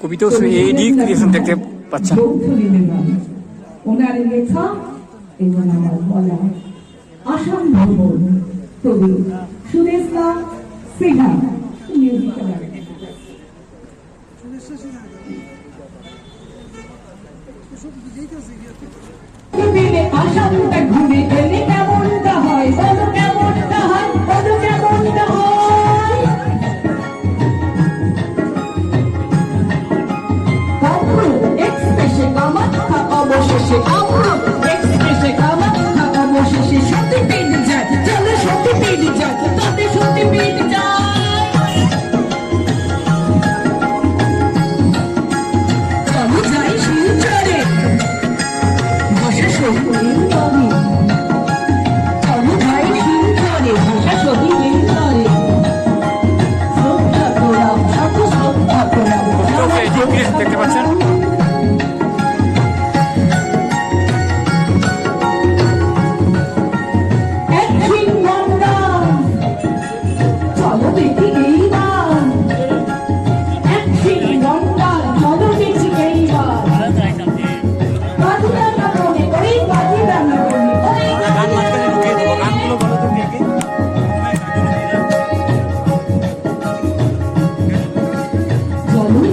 কবিতাও এই দিক ক্রিয়েশন দেখতে পাচ্ছেন। ওনার লেখা আসাম ভ্রমণ কবি Suresh Sinha.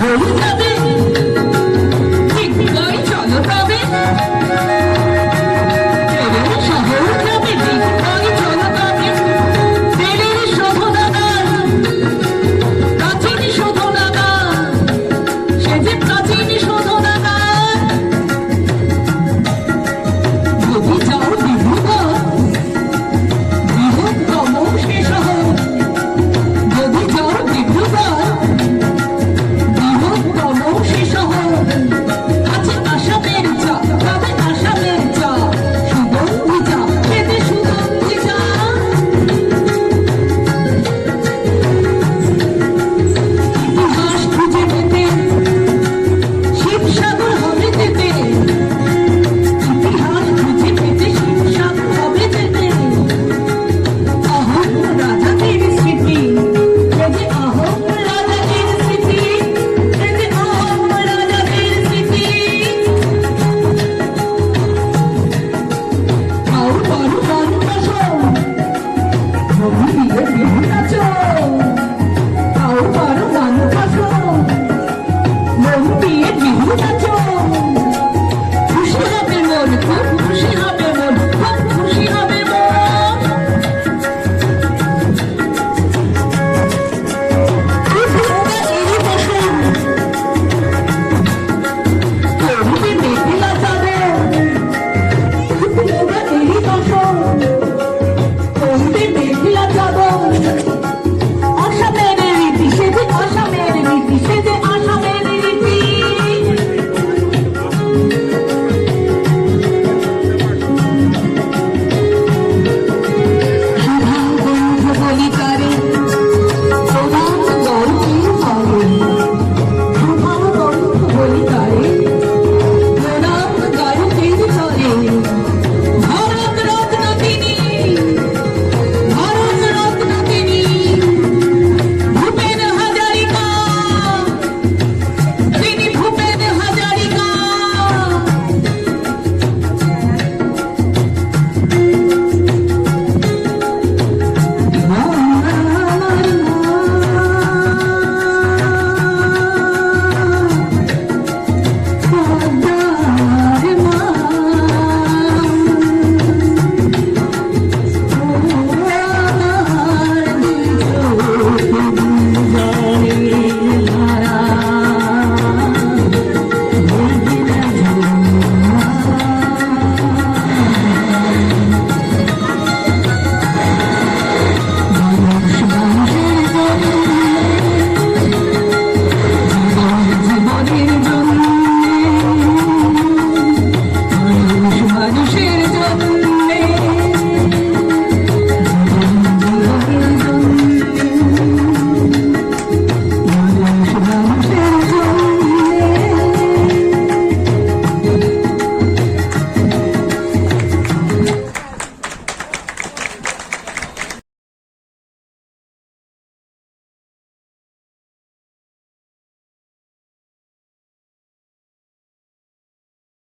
Hey, Thank you.